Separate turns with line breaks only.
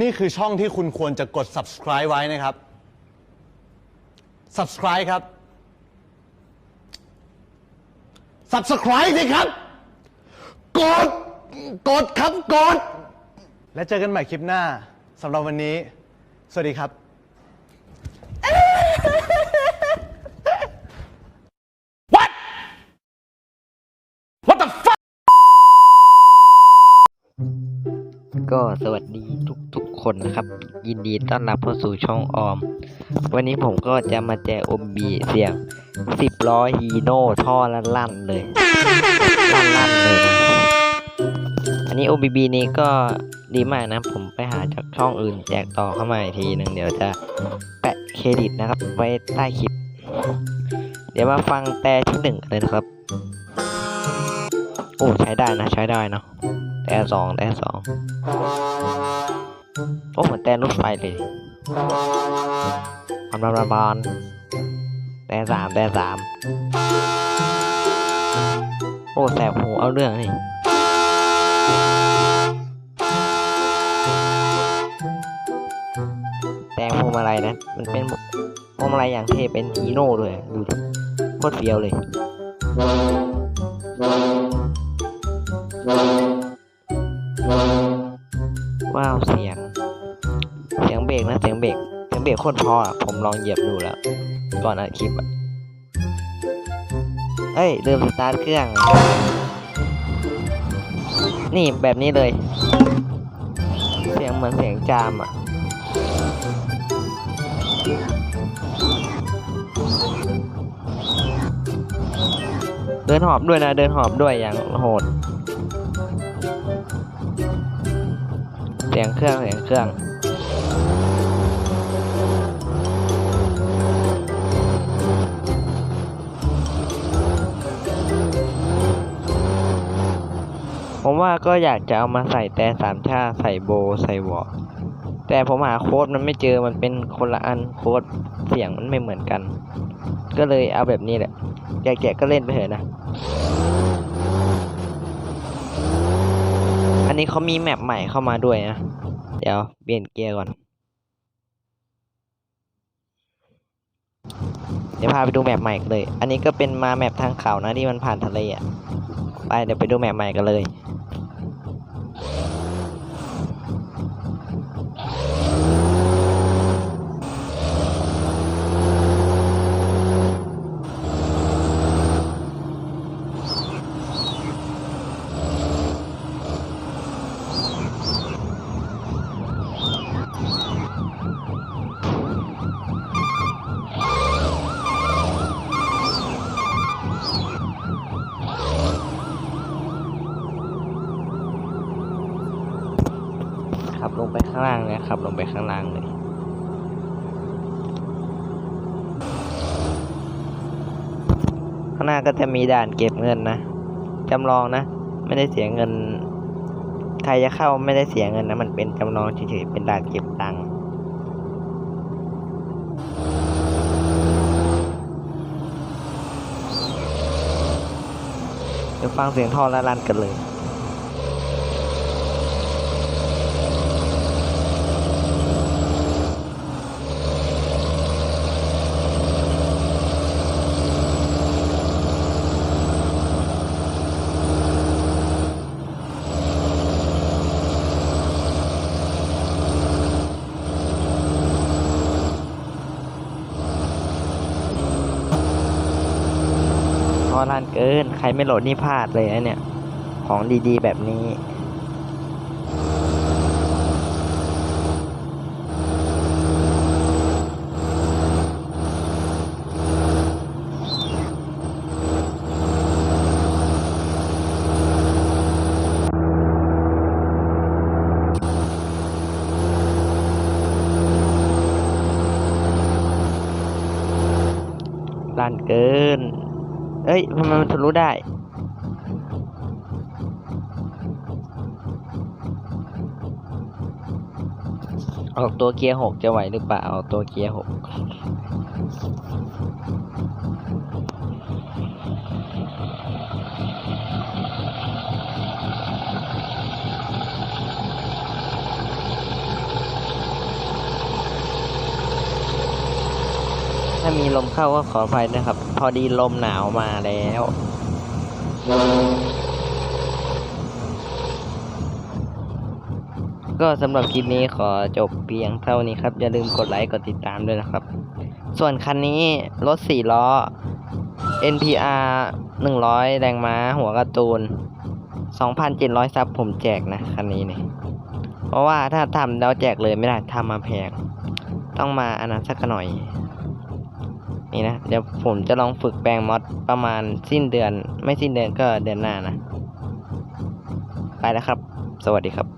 นี่คือช่องที่คุณควรจะกด subscribe ไว้นะครับ subscribe ครับ subscribe สิครับ กด กดครับ กด และเจอกันใหม่คลิปหน้าสำหรับวันนี้ สวัสดีครับ What What the fuck
ก็สวัสดีทุกทุกๆ คนนะครับ ยินดีต้อนรับเข้าสู่ช่องออม วันนี้ผมก็จะมาแจกอมบีเสียงสิบล้อฮีโน่ท่อลั่นๆเลยลั่นๆเลยอันนี้ OBB นี้ก็ดีมากนะ ผมไปหาจากช่องอื่นแจกต่อเข้ามาอีกทีหนึ่งเดี๋ยวจะแปะเครดิตนะครับ ไว้ใต้คลิป เดี๋ยวมาฟังแต่ที่หนึ่งกันเลยนะครับ โอ้ ใช้ได้นะ ใช้ได้เนาะแต่สองแต่สอง โอ้เหมือนแต่รถไฟเลยบอลบอลบอลบอลแต่สามแต่สามโอ้แสบหูเอาเรื่องนี่แต่พวงมาลัยนะ มันเป็นพวงมาลัยอย่างเท่เป็นฮีโน่ด้วยดูดิโคตรเฟี้ยวเลย เสียงเบรกนะเสียงเบรกเสียงเบรกโคตรพออะผมลองเหยียบดูแล้ว ก่อนอัดคลิปอะเอ้ยลืมสตาร์ทเครื่อง นี่แบบนี้เลย เสียงเหมือนเสียงจามอะเดินหอบด้วยนะ เดินหอบด้วยอย่างโหด เสียงเครื่องเสียงเครื่อง ผมว่าก็อยากจะเอามาใส่แต่สามชาใส่โบใส่วอร์แต่ผมหาโค้ดมันไม่เจอมันเป็นคนละอันโค้ดเสียงมันไม่เหมือนกัน ก็เลยเอาแบบนี้แหละแกะก็เล่นไปเถอะนะ อันนี้เขามีแมปใหม่เข้ามาด้วยนะ เดี๋ยวเปลี่ยนเกียร์ก่อน เดี๋ยวพาไปดูแมปใหม่เลย อันนี้ก็เป็นมาแมปทางเขานะที่มันผ่านทะเลอะ ไปเดี๋ยวไปดูแมปใหม่กันเลย ขับลงไปข้างล่างเลยขับลงไปข้างล่างเลยข้างหน้าก็จะมีด่านเก็บเงินนะจำลองนะ ไม่ได้เสียเงิน ใครจะเข้าไม่ได้เสียเงินนะ มันเป็นจำลองเฉยๆเป็นด่านเก็บตังค์เดี๋ยวฟังเสียงท่อละลันกันเลย พ อรันเกิน ใครไม่โหลดนี่พลาดเลยนะเนี่ย ของดีๆ แบบนี้ ลั่นเกิน เอ้ยทำไมมันทะลุได้ ออกตัวเกียร์หกจะไหวหรือเปล่า ออกตัวเกียร์หกามีลมเข้าก็ขออภัยนะครับ พอดีลมหนาวมาแล้ว ก็สำหรับคลิปนี้ขอจบเพียงเท่านี้ครับ อย่าลืมกดไลค์กดติดตามด้วยนะครับ ส่วนคันนี้รถสี่ล้อ NPR 100 แรงม้า หัวกร์ตูน 2,700 ซับผมแจกนะคันนี้เนี่ยเพราะว่าถ้าทำแล้วแจกเลยไม่ได้ทำมาแพง ต้องมาอันนั้นสักหน่อย นี่นะ เดี๋ยวผมจะลองฝึกแปลงมอดประมาณสิ้นเดือน ไม่สิ้นเดือนก็เดือนหน้านะ ไปแล้วครับ สวัสดีครับ